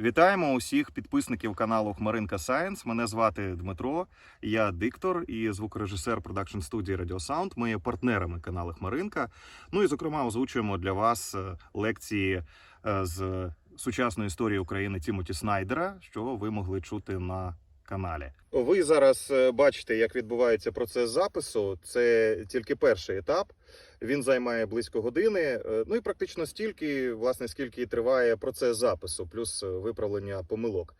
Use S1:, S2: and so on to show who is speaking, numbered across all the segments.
S1: Вітаємо усіх підписників каналу Хмаринка Сайенс. Мене звати Дмитро. Я диктор і звукорежисер продакшн студії Sound. Ми є партнерами каналу Хмаринка. Ну і зокрема озвучуємо для вас е, лекції е, з сучасної історії України Тімоті Снайдера, що ви могли чути на каналі. Ви зараз е, бачите, як відбувається процес запису. Це тільки перший етап. Він займає близько години. е, Ну і практично стільки, власне, скільки і триває процес запису, плюс е, виправлення помилок.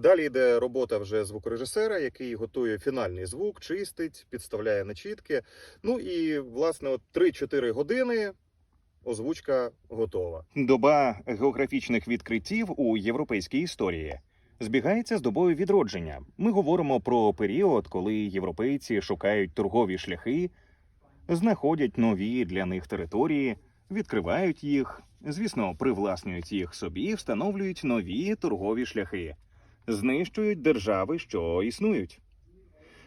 S1: Далі йде робота вже звукорежисера, який готує фінальний звук, чистить, підставляє начітки. Ну і власне, от 3-4 години. Озвучка готова. Доба географічних відкриттів у європейській історії збігається з добою відродження. Ми говоримо про період, коли європейці шукають торгові шляхи, знаходять нові для них території, відкривають їх, звісно, привласнюють їх собі, встановлюють нові торгові шляхи, знищують держави, що існують.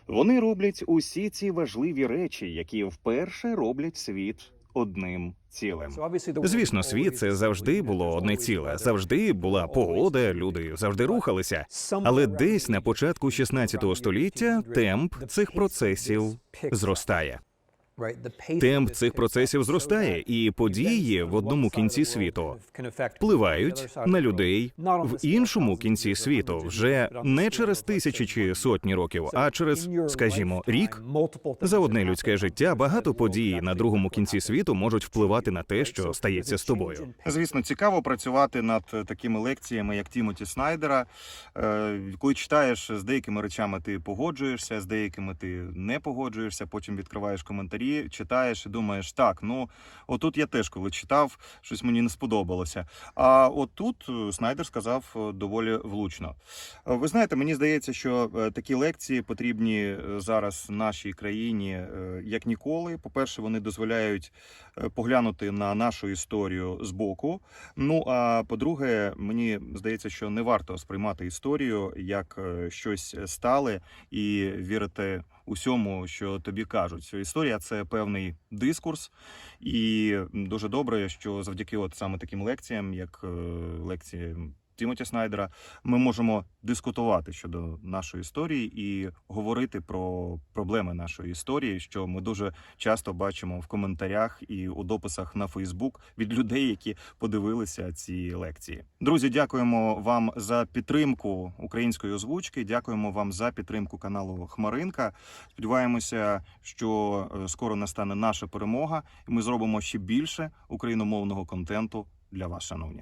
S1: Вони роблять усі ці важливі речі, які вперше роблять світ одним цілим.
S2: Звісно, світ це завжди було одне ціле. Завжди була погода, люди завжди рухалися. Але десь на початку 16 століття темп цих процесів зростає. Темп цих процесів зростає, і події в одному кінці світу впливають на людей в іншому кінці світу вже не через тисячі чи сотні років, а через, скажімо, рік. За одне людське життя багато подій на другому кінці світу можуть впливати на те, що стається з тобою.
S1: Звісно, цікаво працювати над такими лекціями, як Тімоті Снайдера. Е, Коли читаєш з деякими речами, ти погоджуєшся, з деякими ти не погоджуєшся. Потім відкриваєш коментарі, читаєш і думаєш, так, ну отут я теж коли читав, щось мені не сподобалося. А от тут е, Снайдер сказав е, доволі влучно. Е, Ви знаєте, мені здається, що такі лекції потрібні зараз нашій країні як ніколи. По-перше, вони дозволяють поглянути на нашу історію збоку. Ну а по-друге, мені здається, що не варто сприймати історію як щось стале і вірити усьому, що тобі кажуть. Що Історія це певний дискурс, і дуже добре, що завдяки от саме таким лекціям, як е, лекції. Тімоті Снайдера, ми можемо дискутувати щодо нашої історії і говорити про проблеми нашої історії, що ми дуже часто бачимо в коментарях і у дописах на Фейсбук від людей, які подивилися ці лекції. Друзі, дякуємо вам за підтримку української озвучки. Дякуємо вам за підтримку каналу Хмаринка. Сподіваємося, що е, скоро настане наша перемога, і ми зробимо ще більше україномовного контенту для вас, шановні.